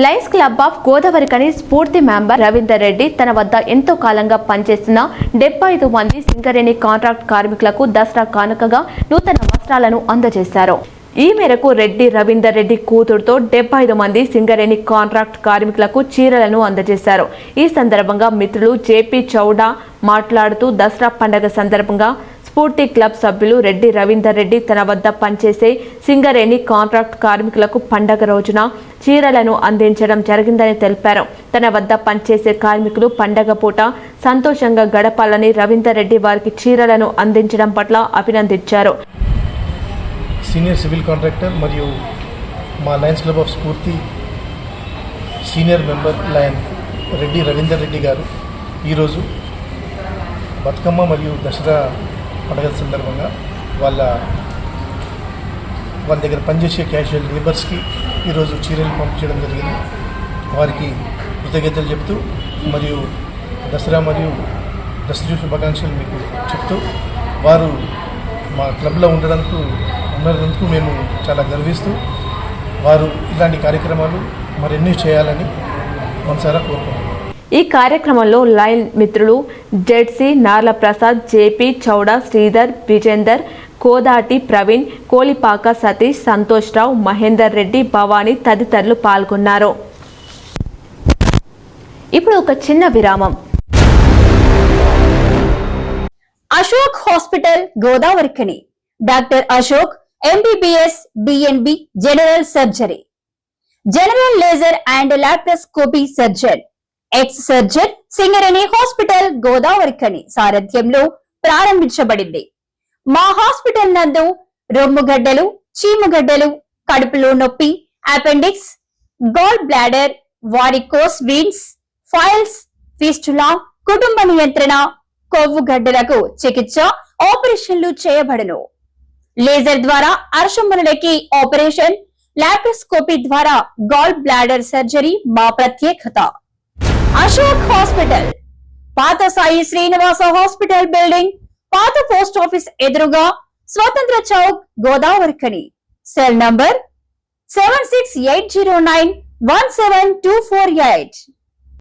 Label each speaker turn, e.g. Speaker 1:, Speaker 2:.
Speaker 1: Lions Club of Godavarikhani స్ఫూర్తి member Ravinder Reddy తన వద్ద ఎంతో కాలంగా పనిచేస్తున్న డెబ్బై ఐదు మంది సింగరేణి కాంట్రాక్ట్ కార్మికులకు దసరా కానుకగా నూతన వస్త్రాలను అందజేశారు. ఈ మేరకు రెడ్డి రవీందర్ రెడ్డి కూతురుతో డెబ్బై ఐదు మంది సింగరేణి కాంట్రాక్ట్ కార్మికులకు చీరలను అందజేశారు. ఈ సందర్భంగా మిత్రులు జేపీ చౌడా మాట్లాడుతూ దసరా పండగ సందర్భంగా స్ఫూర్తి క్లబ్ సభ్యులు రెడ్డి రవీందర్ రెడ్డి తన వద్ద పనిచేసే సింగరేణి కాంట్రాక్ట్ కార్మికులకు పండగ రోజున చీరలను అందించడం జరిగిందని తెలిపారు. తన వద్ద పనిచేసే కార్మికులు పండగ పూట సంతోషంగా గడపాలని రవీందర్ రెడ్డి వారికి చీరలను అందించడం పట్ల అభినందించారు.
Speaker 2: సీనియర్ సివిల్ కాంట్రాక్టర్ మరియు మా Lions Club of Spoorthi senior member Lion Reddy Ravinder Reddy గారు ఈరోజు బతుకమ్మ మరియు దసరా పండుగ సందర్భంగా వాళ్ళ వాళ్ళ దగ్గర పనిచేసే క్యాషువల్ లేబర్స్కి ఈరోజు చీరలు పంపించడం జరిగింది. వారికి కృతజ్ఞతలు చెప్తూ మరియు దసరా మరియు దసరా శుభాకాంక్షలు మీకు చెప్తూ వారు మా క్లబ్లో ఉండడానికి ఉన్నందుకు మేము చాలా గర్విస్తూ వారు ఇలాంటి కార్యక్రమాలు మరెన్నీ చేయాలని మనసారా కోరుకుంటున్నాం.
Speaker 1: ఈ కార్యక్రమంలో లైన్ మిత్రులు జెడ్సీ నార్ల ప్రసాద్ జేపీ చౌడా శ్రీధర్ విజేందర్ కోదాటి ప్రవీణ్ కోలిపాక సతీష్ సంతోష్రావు మహేందర్ రెడ్డి భవానీ తదితరులు పాల్గొన్నారు. ఇప్పుడు ఒక చిన్న విరామం.
Speaker 3: Ashok hospital Godavarikhani doctor Ashok MBBS DNB general surgery. General laser and laparoscopy surgeon. X surgeon Singareni hospital Godavarikhani సారథ్యంలో ప్రారంభించబడింది. మా హాస్పిటల్ నందు రొమ్ముగడ్డలు చీముగడ్డలు కడుపులో నొప్పి appendix gall bladder varicose veins piles fistula కుటుంబ నియంత్రణ కొవ్వు గడ్డలకు చికిత్స ఆపరేషన్లు చేయబడను. లేజర్ ద్వారా అర్షములకి ఆపరేషన్ లాప్రోస్కోపీ ద్వారా గాల్ బ్లాడర్ సర్జరీ మా ప్రత్యేకత. అశోక్ హాస్పిటల్. పాత సాయి శ్రీనివాస హాస్పిటల్ బిల్డింగ్ పాత పోస్ట్ ఆఫీస్ ఎదురుగా Swatantra Chowk Godavarikhani. Cell number seven six eight zero nine one seven two four eight.